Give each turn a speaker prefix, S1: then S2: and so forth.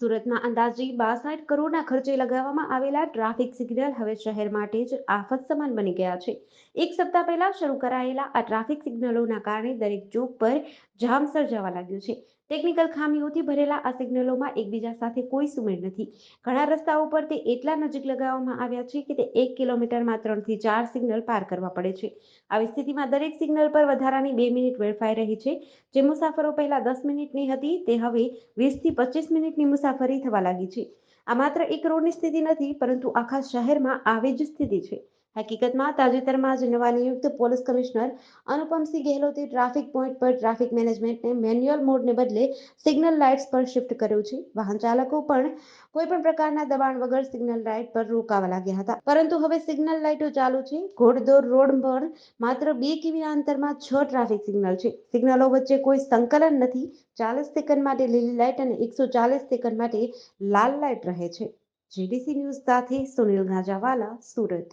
S1: સુરતમાં અંદાજે બાસઠ કરોડના ખર્ચે લગાવવામાં આવેલા ટ્રાફિક સિગ્નલ હવે શહેર માટે જ આફત સમાન બની ગયા છે. એક સપ્તાહ પહેલા શરૂ કરાયેલા આ ટ્રાફિક સિગ્નલોના કારણે દરેક ચોક પર જામ સર્જાવા લાગ્યું છે. ટેકનિકલ ખામીઓથી ભરેલા આ સિગ્નલોમાં એકબીજા સાથે કોઈ સુમેળ નથી. ઘણા રસ્તાઓ પર તે એટલા નજીક લગાવવામાં આવ્યા છે કે તે એક કિલોમીટરમાં ત્રણથી ચાર સિગ્નલ પાર કરવા પડે છે. આવી સ્થિતિમાં દરેક સિગ્નલ પર વધારાની બે મિનિટ વેડફાઈ રહી છે. જે મુસાફરો પહેલા દસ મિનિટની હતી, તે હવે વીસથી પચીસ મિનિટની મુસાફરી થવા લાગી છે. આ માત્ર એક રોડની સ્થિતિ નથી, પરંતુ આખા શહેરમાં આવી જ સ્થિતિ છે. હકીકતમાં તાજેતરમાં જ નવા નિયુક્ત પોલીસ કમિશનર અનુપમસિંહ ગેહલોતે ટ્રાફિક પોઈન્ટ પર ટ્રાફિક મેનેજમેન્ટને મેન્યુઅલ મોડને બદલે સિગ્નલ લાઇટ્સ પર શિફ્ટ કર્યું છે. વાહન ચાલકો પણ કોઈ પણ પ્રકારના દબાણ વગર સિગ્નલ લાઇટ પર રોકાવા લાગ્યા હતા. પરંતુ હવે સિગ્નલ લાઇટો ચાલુ છે. ઘોડદોર રોડ પર માત્ર બે કિમીના અંતરમાં છ ટ્રાફિક સિગ્નલ છે. સિગ્નલો વચ્ચે કોઈ સંકલન નથી. ચાલીસ સેકન્ડ માટે લીલી લાઇટ અને એકસો ચાલીસ સેકન્ડ માટે લાલ લાઇટ રહે છે. જીડીસી ન્યૂઝ સાથે સુનિલ ગાજાવાલા, સુરત.